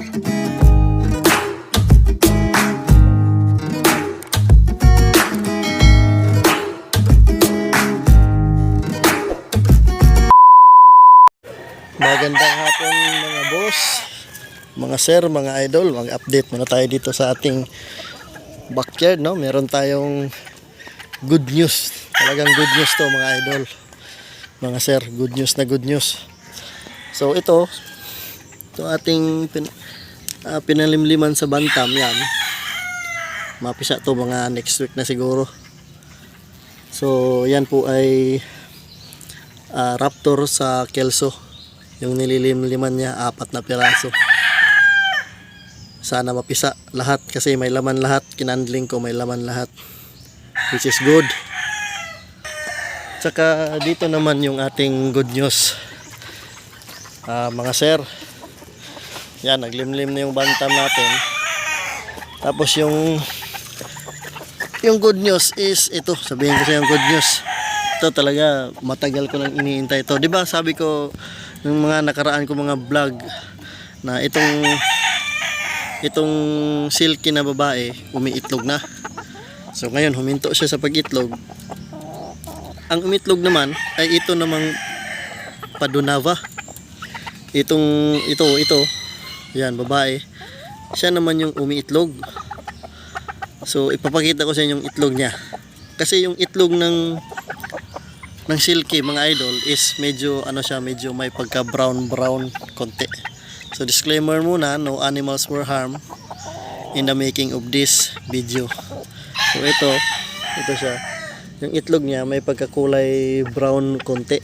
Magandang hapon mga boss, mga sir, mga idol. Mag-update muna tayo dito sa ating backyard, no? Meron tayong good news. Talagang good news to mga idol. Mga sir, good news na good news. So ito, ito ating pin, ah, pinalimliman sa Bantam yan. Mapisa to mga next week na siguro. So yan po ay ah, Raptor sa Kelso. Yung nililimliman niya, apat na piraso. Sana mapisa lahat kasi may laman lahat. Kinandling ko may laman lahat. Which is good. Tsaka dito naman yung ating good news. Ah, mga sir. Yan, naglimlim na yung bantam natin. Tapos yung yung good news is ito. Sabihin ko sa yung good news. Ito talaga matagal ko nang iniintay ito. 'Di ba? Sabi ko ng mga nakaraan ko mga vlog na itong itong silky na babae umiitlog na. So ngayon huminto siya sa pagitlog. Ang umitlog naman ay ito namang padunava. Itong ito ito yan babae. Siya naman yung umiitlog. So ipapakita ko sa inyo yung itlog niya. Kasi yung itlog ng ng silky mga idol is medyo ano siya medyo may pagka brown brown konti so disclaimer muna no animals were harmed in the making of this video so ito ito siya yung itlog niya may pagkakulay brown konti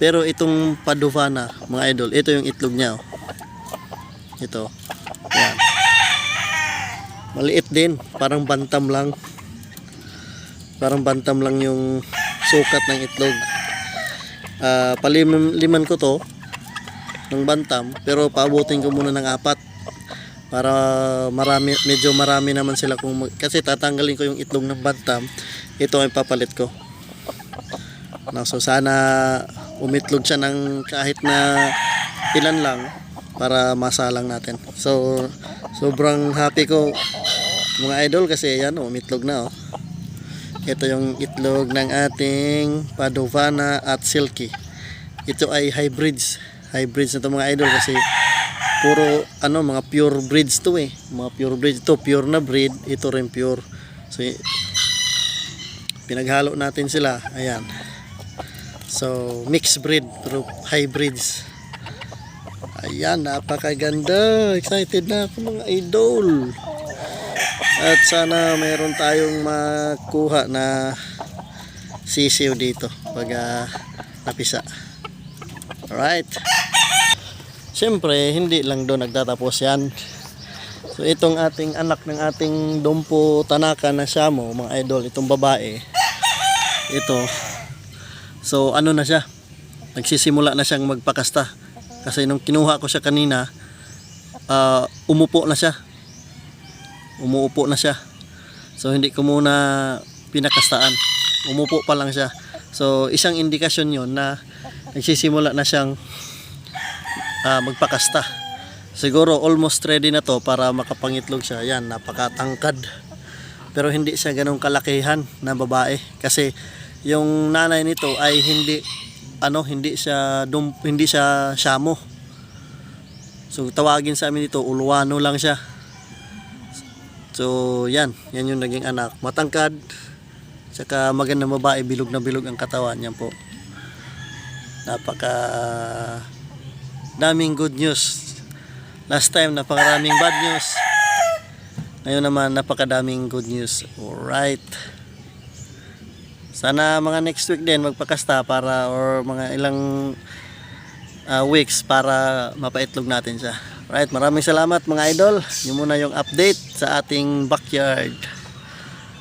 pero itong padovana mga idol ito yung itlog niya oh. Ito. Yan. Maliit din. Parang bantam lang. Parang bantam lang yung sukat ng itlog. Ah, paliliman ko to ng bantam pero paabutin ko muna ng apat para marami medyo marami naman sila kung kasi tatanggalin ko yung itlog ng bantam. Ito ay papalit ko. No, so sana umitlog siya ng kahit na ilan lang para masalang natin so sobrang happy ko mga idol kasi yan umitlog na oh ito yung itlog ng ating Padovana at Silky. Ito ay hybrids. Hybrids na to mga idol kasi puro ano mga pure breeds to eh. Mga pure breeds ito pure na breed, ito rin pure. So pinaghalo natin sila. Ayan. So mixed breed pero hybrids. Ayan, napakaganda. Excited na ako mga idol. At sana mayroon tayong makuha na sisiw dito pag ah, napisa. Alright. Siyempre, hindi lang doon nagtatapos yan. So itong ating anak ng ating Dompo Tanaka na Shamo, mga idol, itong babae. Ito. So ano na siya? Nagsisimula na siyang magpakasta. Kasi nung kinuha ko siya kanina, ah, umupo na siya umuupo na siya. So hindi ko muna pinakastaan. Umupo pa lang siya. So isang indikasyon yon na nagsisimula na siyang ah, magpakasta. Siguro almost ready na to para makapangitlog siya. Yan, napakatangkad. Pero hindi siya ganong kalakihan na babae kasi yung nanay nito ay hindi ano hindi siya dum, hindi siya shamo. So tawagin sa amin dito ulwano lang siya. So, yan. Yan yung naging anak. Matangkad. Tsaka magandang babae. Bilog na bilog ang katawan. Yan po. Napaka daming good news. Last time, napakaraming bad news. Ngayon naman, napakadaming good news. Alright. Sana mga next week din magpakasta para or mga ilang uh, weeks para mapaitlog natin siya. Right, maraming salamat mga idol. Yun muna yung update sa ating backyard.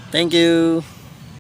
Thank you.